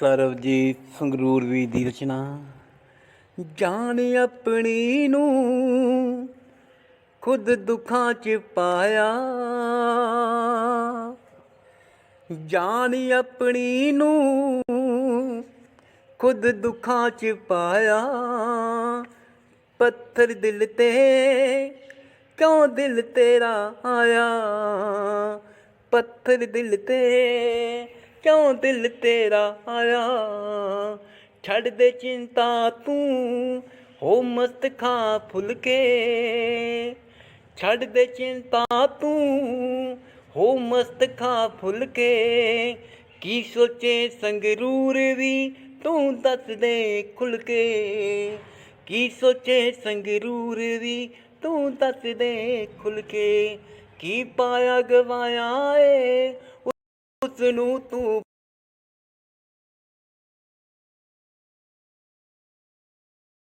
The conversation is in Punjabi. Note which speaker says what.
Speaker 1: ਸਰਬਜੀਤ ਸੰਗਰੂਰ ਵੀ ਦੀ ਰਚਨਾ। ਜਾਣ ਆਪਣੀ ਨੂੰ ਖੁਦ ਦੁੱਖਾਂ ਚ ਪਾਇਆ। ਜਾਨ ਆਪਣੀ ਨੂੰ ਖੁਦ ਦੁੱਖਾਂ ਚ ਪਾਇਆ। ਪੱਥਰ ਦਿਲ ਤੇ ਕਿਉਂ ਦਿਲ ਤੇਰਾ ਆਇਆ? ਪੱਥਰ ਦਿਲ ਤੇ ਕਿਉਂ ਦਿਲ ਤੇਰਾ ਆਇਆ? ਛੱਡ ਦੇ ਚਿੰਤਾ ਤੂੰ, ਹੋ ਮਸਤ ਖਾ ਫੁੱਲ ਕੇ ਛੱਡ ਦੇ ਚਿੰਤਾ ਤੂੰ, ਹੋ ਮਸਤ ਖਾ ਫੁੱਲ ਕੇ ਕੀ ਸੋਚੇ ਸੰਗਰੂਰ ਵੀ ਤੂੰ ਦੱਸ ਦੇ ਖੁੱਲ ਕੇ ਕੀ ਸੋਚੇ ਸੰਗਰੂਰ ਵੀ ਤੂੰ ਦੱਸ ਦੇ ਖੁੱਲ ਕੇ ਕੀ ਪਾਇਆ ਗਵਾਇਆ ਏ ਉਸ ਨੂੰ ਤੂੰ